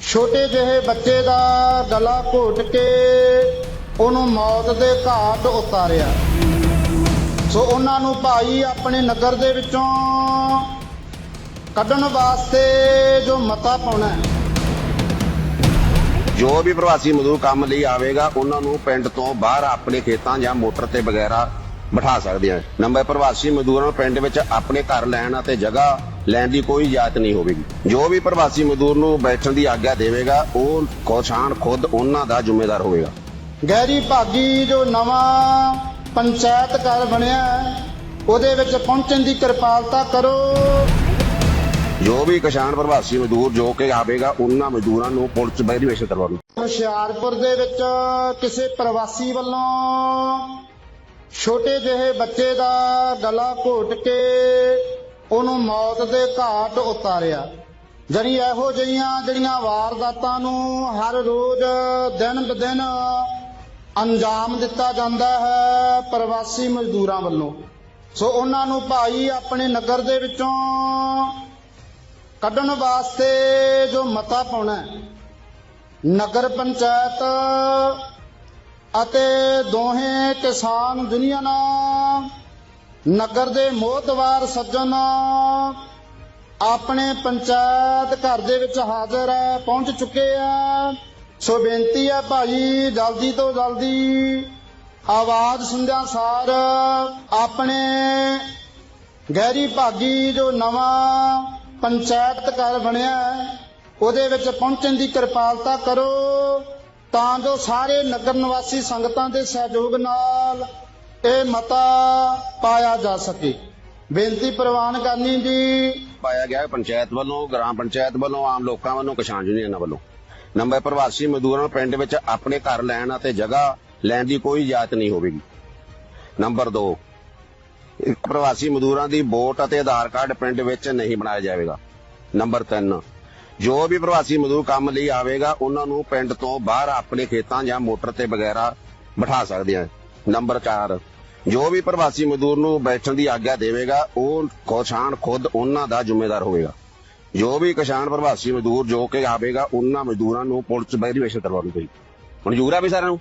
ਛੋਟੇ ਜਿਹੇ ਬੱਚੇ ਦਾ ਗਲਾ ਘੋਟ ਕੇ ਉਹਨੂੰ ਮੌਤ ਦੇ ਘਾਟ ਉਤਾਰਿਆ। ਸੋ ਉਹਨਾਂ ਨੂੰ ਭਾਈ ਆਪਣੇ ਨਗਰ ਦੇ ਵਿੱਚੋਂ ਕੱਢਣ ਵਾਸਤੇ ਜੋ ਮਤਾ ਪਾਉਣਾ ਹੈ। ਜੋ ਵੀ ਪ੍ਰਵਾਸੀ ਮਜ਼ਦੂਰ ਕੰਮ ਲਈ ਆਵੇਗਾ, ਉਹਨਾਂ ਨੂੰ ਪਿੰਡ ਤੋਂ ਬਾਹਰ ਆਪਣੇ ਖੇਤਾਂ ਜਾਂ ਮੋਟਰ ਤੇ ਵਗੈਰਾ ਬਿਠਾ ਸਕਦੇ ਆ। ਨੰਬਰ ਪ੍ਰਵਾਸੀ ਮਜ਼ਦੂਰਾਂ ਨੂੰ ਪਿੰਡ ਵਿੱਚ ਆਪਣੇ ਘਰ ਲੈਣ ਅਤੇ ਜਗ੍ਹਾ ਲੈਣ ਦੀ ਕੋਈ ਇਜਾਜ਼ਤ ਨਹੀਂ ਹੋਵੇਗੀ। ਜੋ ਵੀ ਪ੍ਰਵਾਸੀ ਮਜ਼ਦੂਰ ਨੂੰ ਬੈਠਣ ਦੀ ਆਗਿਆ ਦੇਵੇਗਾ ਉਹ ਕੋਸ਼ਾਨ ਖੁਦ ਉਹਨਾਂ ਦਾ ਜ਼ਿੰਮੇਦਾਰ ਹੋਵੇਗਾ। ਗਹਿਰੀ ਭਾਗੀ ਜੋ ਨਵਾਂ ਪੰਚਾਇਤ ਘਰ ਬਣਿਆ ਉਹਦੇ ਵਿੱਚ ਪਹੁੰਚਣ ਦੀ ਕਿਰਪਾਲਤਾ ਕਰੋ। ਜੋ ਵੀ ਕਿਸਾਨ ਪ੍ਰਵਾਸੀ ਮਜ਼ਦੂਰ ਜੋ ਕਿ ਆਵੇਗਾ ਉਹਨਾਂ ਮਜ਼ਦੂਰਾਂ ਨੂੰ ਪੁਲਿਸ ਵੈਰੀਫਿਕੇਸ਼ਨ ਕਰਵਾਉਣੀ। ਹੁਸ਼ਿਆਰਪੁਰ ਦੇ ਵਿੱਚ ਕਿਸੇ ਪ੍ਰਵਾਸੀ ਵੱਲੋਂ ਛੋਟੇ ਜਿਹੇ ਬੱਚੇ ਦਾ ਗਲਾ ਘੋਟ ਕੇ ਉਹਨੂੰ ਮੌਤ ਦੇ ਘਾਟ ਉਤਾਰਿਆ। ਜਣੀ ਇਹੋ ਜਿਹੀਆਂ ਜਿਹੜੀਆਂ ਵਾਰਦਾਤਾਂ ਨੂੰ ਹਰ ਰੋਜ਼ ਦਿਨ ਬਦਿਨ ਅੰਜਾਮ ਦਿੱਤਾ ਜਾਂਦਾ ਹੈ ਪ੍ਰਵਾਸੀ ਮਜ਼ਦੂਰਾਂ ਵੱਲੋਂ। ਸੋ ਉਹਨਾਂ ਨੂੰ ਭਾਈ ਆਪਣੇ ਨਗਰ ਦੇ ਵਿੱਚੋਂ ਕੱਢਣ ਵਾਸਤੇ ਜੋ ਮਤਾ ਪਾਉਣਾ ਨਗਰ ਪੰਚਾਇਤ ਅਤੇ ਦੋਹੇ ਕਿਸਾਨ ਯੂਨੀਅਨਾਂ ਨਗਰ ਦੇ ਮੋਹਤਵਾਰ ਸੱਜਣ ਆਪਣੇ ਪੰਚਾਇਤ ਘਰ ਦੇ ਵਿੱਚ ਹਾਜ਼ਰ ਹੈ ਪਹੁੰਚ ਚੁੱਕੇ ਆ। ਸੋ ਬੇਨਤੀ ਹੈ ਭਾਈ, ਜਲਦੀ ਤੋਂ ਜਲਦੀ ਆਵਾਜ਼ ਸੁਣਦਿਆਂ ਸਾਰ ਆਪਣੇ ਗਹਿਰੀ ਭਾਗੀ ਜੋ ਨਵਾਂ ਪੰਚਾਇਤ ਘਰ ਬਣਿਆ ਹੈ, ਉਹਦੇ ਵਿੱਚ ਪਹੁੰਚਣ ਦੀ ਕਿਰਪਾਲਤਾ ਕਰੋ, ਤਾਂ ਜੋ ਸਾਰੇ ਨਗਰ ਨਿਵਾਸੀ ਸੰਗਤਾਂ ਦੇ ਸਹਿਯੋਗ ਨਾਲ ਇਹ ਮਤਾ ਪਾਇਆ ਜਾ ਸਕੇ। ਬੇਨਤੀ ਪ੍ਰਵਾਨ ਕਰਨੀ ਜੀ। ਪਾਇਆ ਗਿਆ ਹੈ ਪੰਚਾਇਤ ਵੱਲੋਂ, ਗ੍ਰਾਮ ਪੰਚਾਇਤ ਵੱਲੋਂ, ਆਮ ਲੋਕਾਂ ਵੱਲੋਂ, ਕਿਸਾਨ ਯੂਨੀਅਨਾਂ ਵੱਲੋਂ। ਨੰਬਰ ਪ੍ਰਵਾਸੀ ਮਜ਼ਦੂਰਾਂ ਨੂੰ ਪਿੰਡ ਵਿੱਚ ਆਪਣੇ ਘਰ ਲੈਣ ਅਤੇ ਜਗ੍ਹਾ ਲੈਣ ਦੀ ਕੋਈ ਇਜਾਜ਼ਤ ਨਹੀਂ ਹੋਵੇਗੀ। ਨੰਬਰ 2 ਪ੍ਰਵਾਸੀ ਮਜ਼ਦੂਰਾਂ ਦੀ ਵੋਟ ਅਤੇ ਆਧਾਰ ਕਾਰਡ ਪਿੰਡ ਵਿੱਚ ਨਹੀਂ ਬਣਾਇਆ ਜਾਵੇਗਾ। ਨੰਬਰ 3 ਜੋ ਵੀ ਪ੍ਰਵਾਸੀ ਮਜ਼ਦੂਰ ਕੰਮ ਲਈ ਆਵੇਗਾ, ਉਹਨਾਂ ਨੂੰ ਪਿੰਡ ਤੋਂ ਬਾਹਰ ਆਪਣੇ ਖੇਤਾਂ ਜਾਂ ਮੋਟਰ ਤੇ ਵਗੈਰਾ ਬਿਠਾ ਸਕਦੇ ਆ। ਨੰਬਰ 4 ਜੋ ਵੀ ਪ੍ਰਵਾਸੀ ਮਜ਼ਦੂਰ ਨੂੰ ਬੈਠਣ ਦੀ ਆਗਿਆ ਦੇਵੇਗਾ, ਉਹ ਕਿਸਾਨ ਖੁਦ ਉਹਨਾਂ ਦਾ ਜ਼ਿੰਮੇਦਾਰ ਹੋਵੇਗਾ। ਜੋ ਵੀ ਕਿਸਾਨ ਪ੍ਰਵਾਸੀ ਮਜ਼ਦੂਰ ਜੋ ਕਿ ਆਵੇਗਾ, ਉਹਨਾਂ ਮਜ਼ਦੂਰਾਂ ਨੂੰ ਪੁਲਿਸ ਵੈਰੀਫਿਕੇਸ਼ਨ ਕਰਵਾਉਣੀ ਪਈ। ਮਨਜ਼ੂਰ ਆ ਵੀ ਸਾਰਿਆਂ ਨੂੰ?